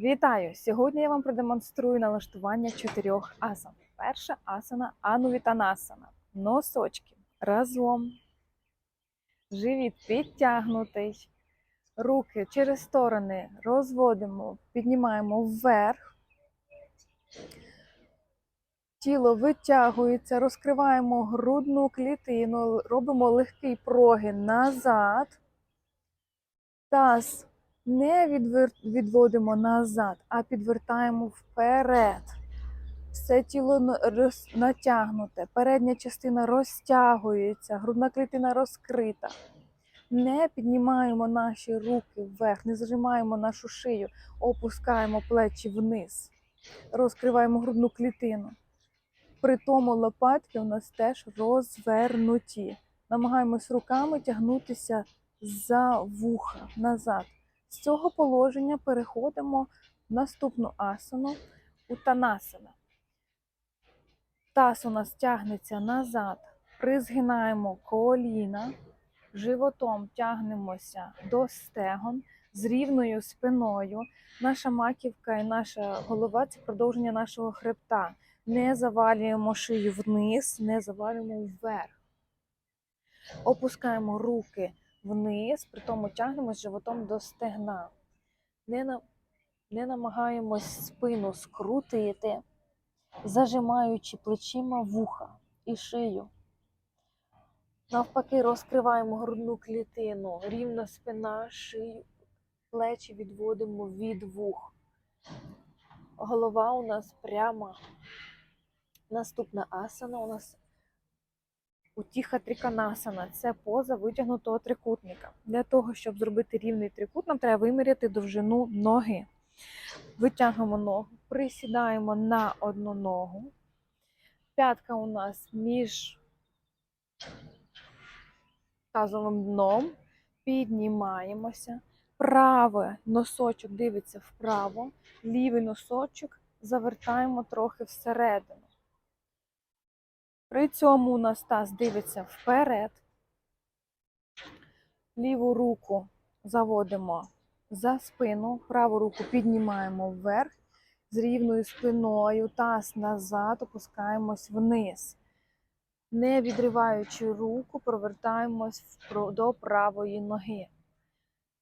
Вітаю! Сьогодні я вам продемонструю налаштування чотирьох асан. Перша асана анувітанасана. Носочки разом. Живіт підтягнутий. Руки через сторони розводимо, піднімаємо вверх. Тіло витягується, розкриваємо грудну клітину, робимо легкий прогин назад. Таз не відвер- відводимо назад, а підвертаємо вперед. Все тіло натягнуте, передня частина розтягується, грудна клітина розкрита. Не піднімаємо наші руки вверх, не зажимаємо нашу шию, опускаємо плечі вниз, розкриваємо грудну клітину. При тому лопатки у нас теж розвернуті. Намагаємось руками тягнутися за вуха назад. З цього положення переходимо в наступну асану утанасана. Таз у нас тягнеться назад, призгинаємо коліна, животом тягнемося до стегон з рівною спиною. Наша маківка і наша голова це продовження нашого хребта. Не завалюємо шию вниз, не завалюємо вверх. Опускаємо руки вниз, при тому тягнемось животом до стегна. Не, на, не намагаємось спину скрутити, зажимаючи плечима вуха і шию. Навпаки, розкриваємо грудну клітину, рівна спина, шию, плечі відводимо від вух. Голова у нас пряма. Наступна асана у нас Утіха триканасана це поза витягнутого трикутника. Для того, щоб зробити рівний трикут, нам треба виміряти довжину ноги. Витягуємо ногу, присідаємо на одну ногу. П'ятка у нас між тазовим дном. Піднімаємося. Правий носочок дивиться вправо, лівий носочок завертаємо трохи всередину. При цьому у нас таз дивиться вперед. Ліву руку заводимо за спину, праву руку піднімаємо вверх з рівною спиною, таз назад, опускаємось вниз. Не відриваючи руку, провертаємось до правої ноги.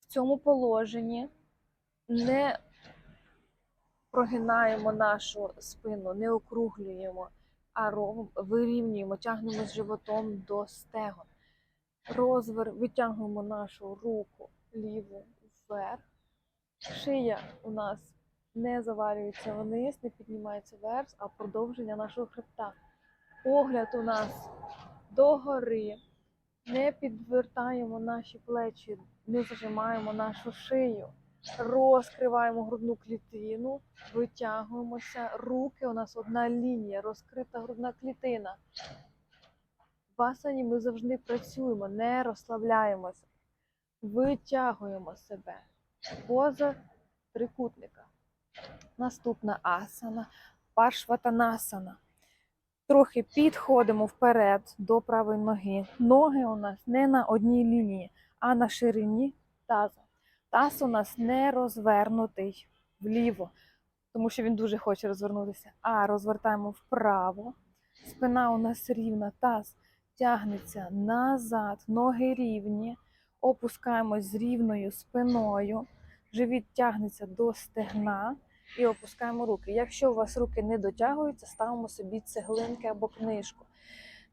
В цьому положенні не прогинаємо нашу спину, не округлюємо а робимо, вирівнюємо, тягнемо з животом до стегон. Розвер, витягуємо нашу руку ліву вверх. Шия у нас не завалюється вниз, не піднімається вверх, а продовження нашого хребта. Погляд у нас догори. Не підвертаємо наші плечі, не зажимаємо нашу шию. Розкриваємо грудну клітину, витягуємося. Руки у нас одна лінія, розкрита грудна клітина. В асані ми завжди працюємо, не розслабляємося. Витягуємо себе. Поза трикутника. Наступна асана паршватанасана. Трохи підходимо вперед до правої ноги. Ноги у нас не на одній лінії, а на ширині таза. Таз у нас не розвернутий вліво, тому що він дуже хоче розвернутися. А розвертаємо вправо. Спина у нас рівна, таз тягнеться назад, ноги рівні. Опускаємось з рівною спиною. Живіт тягнеться до стегна і опускаємо руки. Якщо у вас руки не дотягуються, ставимо собі цеглинки або книжку.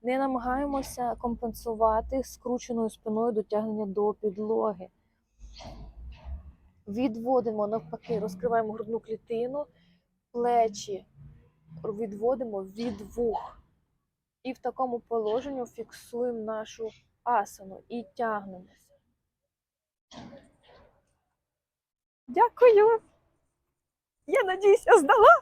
Не намагаємося компенсувати скрученою спиною дотягнення до підлоги. Відводимо навпаки, розкриваємо грудну клітину, плечі відводимо від вух. І в такому положенні фіксуємо нашу асану і тягнемося. Дякую! Я надіюсь, я здала.